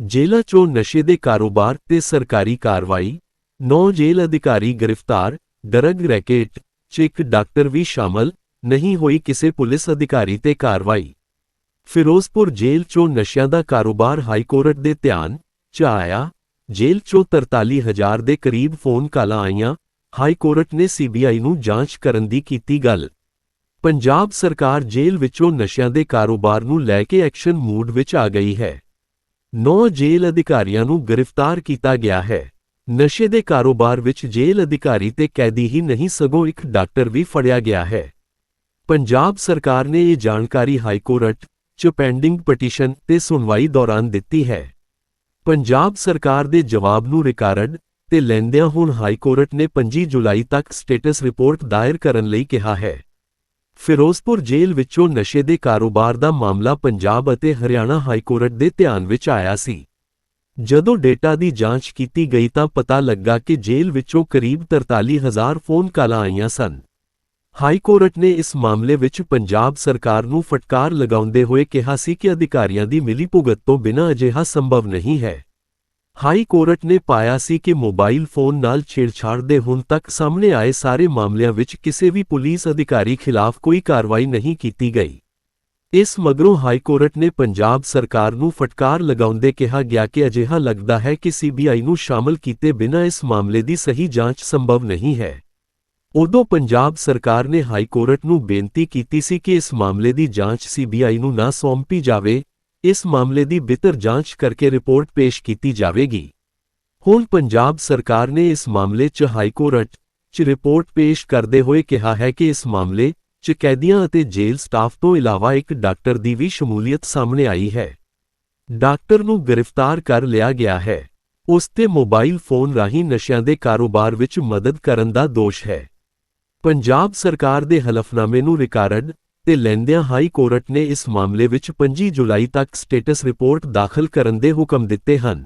ਜੇਲ੍ਹਾਂ 'ਚੋਂ ਨਸ਼ੇ ਦੇ ਕਾਰੋਬਾਰ ਤੇ ਸਰਕਾਰੀ ਕਾਰਵਾਈ, ਨੌ ਜੇਲ੍ਹ ਅਧਿਕਾਰੀ ਗ੍ਰਿਫਤਾਰ, ਡਰੱਗ ਰੈਕੇਟ 'ਚ ਇੱਕ ਡਾਕਟਰ ਵੀ ਸ਼ਾਮਲ, ਨਹੀਂ ਹੋਈ ਕਿਸੇ ਪੁਲਿਸ ਅਧਿਕਾਰੀ ਤੇ ਕਾਰਵਾਈ। ਫਿਰੋਜ਼ਪੁਰ ਜੇਲ੍ਹ 'ਚੋਂ ਨਸ਼ਿਆਂ ਦਾ ਕਾਰੋਬਾਰ ਹਾਈ ਕੋਰਟ ਦੇ ਧਿਆਨ 'ਚ ਆਇਆ। ਜੇਲ੍ਹ 'ਚੋਂ 43000 ਦੇ ਕਰੀਬ ਫੋਨ ਕਾਲਾਂ ਆਈਆਂ, ਹਾਈ ਕੋਰਟ ਨੇ ਸੀਬੀਆਈ ਨੂੰ ਜਾਂਚ ਕਰਨ ਦੀ ਕੀਤੀ ਗੱਲ। ਪੰਜਾਬ ਸਰਕਾਰ ਜੇਲ੍ਹ ਵਿੱਚੋਂ ਨਸ਼ਿਆਂ ਦੇ ਕਾਰੋਬਾਰ ਨੂੰ ਲੈ ਕੇ ਐਕਸ਼ਨ ਮੂਡ ਵਿੱਚ ਆ ਗਈ ਹੈ। ਨੌ ਜੇਲ੍ਹ ਅਧਿਕਾਰੀਆਂ ਨੂੰ ਗ੍ਰਿਫਤਾਰ ਕੀਤਾ ਗਿਆ ਹੈ। ਨਸ਼ੇ ਦੇ ਕਾਰੋਬਾਰ ਵਿੱਚ ਜੇਲ੍ਹ ਅਧਿਕਾਰੀ ਤੇ ਕੈਦੀ ਹੀ ਨਹੀਂ, ਸਗੋਂ ਇੱਕ ਡਾਕਟਰ ਵੀ ਫੜਿਆ ਗਿਆ ਹੈ। ਪੰਜਾਬ ਸਰਕਾਰ ਨੇ ਇਹ ਜਾਣਕਾਰੀ ਹਾਈ ਕੋਰਟ 'ਚ ਪੈਂਡਿੰਗ ਪਟੀਸ਼ਨ ਤੇ ਸੁਣਵਾਈ ਦੌਰਾਨ ਦਿੱਤੀ ਹੈ। ਪੰਜਾਬ ਸਰਕਾਰ ਦੇ ਜਵਾਬ ਨੂੰ ਰਿਕਾਰਡ ਤੇ ਲੈਂਦਿਆਂ ਹੁਣ ਹਾਈ ਕੋਰਟ ਨੇ 25 ਜੁਲਾਈ ਤੱਕ ਸਟੇਟਸ ਰਿਪੋਰਟ ਦਾਇਰ ਕਰਨ ਲਈ ਕਿਹਾ ਹੈ। ਫਿਰੋਜ਼ਪੁਰ ਜੇਲ੍ਹ ਵਿੱਚੋਂ ਨਸ਼ੇ ਦੇ ਕਾਰੋਬਾਰ ਦਾ ਮਾਮਲਾ ਪੰਜਾਬ ਅਤੇ ਹਰਿਆਣਾ ਹਾਈ ਕੋਰਟ ਦੇ ਧਿਆਨ ਵਿੱਚ ਆਇਆ ਸੀ। ਜਦੋਂ ਡੇਟਾ ਦੀ ਜਾਂਚ ਕੀਤੀ ਗਈ ਤਾਂ ਪਤਾ ਲੱਗਾ ਕਿ ਜੇਲ੍ਹ ਵਿੱਚੋਂ ਕਰੀਬ 43000 ਫੋਨ ਕਾਲਾਂ ਆਈਆਂ ਸਨ। ਹਾਈ ਕੋਰਟ ਨੇ ਇਸ ਮਾਮਲੇ ਵਿੱਚ ਪੰਜਾਬ ਸਰਕਾਰ ਨੂੰ ਫਟਕਾਰ ਲਗਾਉਂਦੇ ਹੋਏ ਕਿਹਾ ਸੀ ਕਿ ਅਧਿਕਾਰੀਆਂ ਦੀ ਮਿਲੀ ਭੁਗਤ ਤੋਂ ਬਿਨਾਂ ਅਜਿਹਾ ਸੰਭਵ ਨਹੀਂ ਹੈ। ਹਾਈ ਕੋਰਟ ਨੇ ਪਾਇਆ ਸੀ ਕਿ ਮੋਬਾਈਲ ਫੋਨ ਨਾਲ ਛੇੜਛਾੜ ਦੇ ਹੁਣ ਤੱਕ ਸਾਹਮਣੇ ਆਏ ਸਾਰੇ ਮਾਮਲਿਆਂ ਵਿੱਚ ਕਿਸੇ ਵੀ ਪੁਲਿਸ ਅਧਿਕਾਰੀ ਖਿਲਾਫ ਕੋਈ ਕਾਰਵਾਈ ਨਹੀਂ ਕੀਤੀ ਗਈ। ਇਸ ਮਗਰੋਂ ਹਾਈ ਕੋਰਟ ਨੇ ਪੰਜਾਬ ਸਰਕਾਰ ਨੂੰ ਫਟਕਾਰ ਲਗਾਉਂਦੇ ਕਿਹਾ ਗਿਆ ਕਿ ਅਜਿਹਾ ਲੱਗਦਾ ਹੈ ਕਿ ਸੀਬੀਆਈ ਨੂੰ ਸ਼ਾਮਲ ਕੀਤੇ ਬਿਨਾਂ ਇਸ ਮਾਮਲੇ ਦੀ ਸਹੀ ਜਾਂਚ ਸੰਭਵ ਨਹੀਂ ਹੈ। ਉਦੋਂ ਪੰਜਾਬ ਸਰਕਾਰ ਨੇ ਹਾਈ ਕੋਰਟ ਨੂੰ ਬੇਨਤੀ ਕੀਤੀ ਸੀ ਕਿ ਇਸ ਮਾਮਲੇ ਦੀ ਜਾਂਚ ਸੀਬੀਆਈ ਨੂੰ ਨਾ ਸੌਂਪੀ ਜਾਵੇ, ਇਸ ਮਾਮਲੇ ਦੀ ਬਿਹਤਰ ਜਾਂਚ ਕਰਕੇ ਰਿਪੋਰਟ ਪੇਸ਼ ਕੀਤੀ ਜਾਵੇਗੀ। ਹੁਣ ਪੰਜਾਬ ਸਰਕਾਰ ਨੇ ਇਸ ਮਾਮਲੇ 'ਚ ਹਾਈ ਕੋਰਟ 'ਚ ਰਿਪੋਰਟ ਪੇਸ਼ ਕਰਦੇ ਹੋਏ ਕਿਹਾ ਹੈ ਕਿ ਇਸ ਮਾਮਲੇ 'ਚ ਕੈਦੀਆਂ ਅਤੇ ਜੇਲ੍ਹ ਸਟਾਫ ਤੋਂ ਇਲਾਵਾ ਇੱਕ ਡਾਕਟਰ ਦੀ ਵੀ ਸ਼ਮੂਲੀਅਤ ਸਾਹਮਣੇ ਆਈ ਹੈ। ਡਾਕਟਰ ਨੂੰ ਗ੍ਰਿਫਤਾਰ ਕਰ ਲਿਆ ਗਿਆ ਹੈ। ਉਸ ਤੇ ਮੋਬਾਈਲ ਫੋਨ ਰਾਹੀਂ ਨਸ਼ਿਆਂ ਦੇ ਕਾਰੋਬਾਰ ਵਿੱਚ ਮਦਦ ਕਰਨ ਦਾ ਦੋਸ਼ ਹੈ। ਪੰਜਾਬ ਸਰਕਾਰ ਦੇ ਹਲਫਨਾਮੇ ਨੂੰ ਰਿਕਾਰਡ ਤੇ ਲੈਂਦਿਆਂ ਹਾਈ ਕੋਰਟ ਨੇ ਇਸ ਮਾਮਲੇ ਵਿੱਚ 25 ਜੁਲਾਈ ਤੱਕ ਸਟੇਟਸ ਰਿਪੋਰਟ ਦਾਖਲ ਕਰਨ ਦੇ ਹੁਕਮ ਦਿੱਤੇ ਹਨ।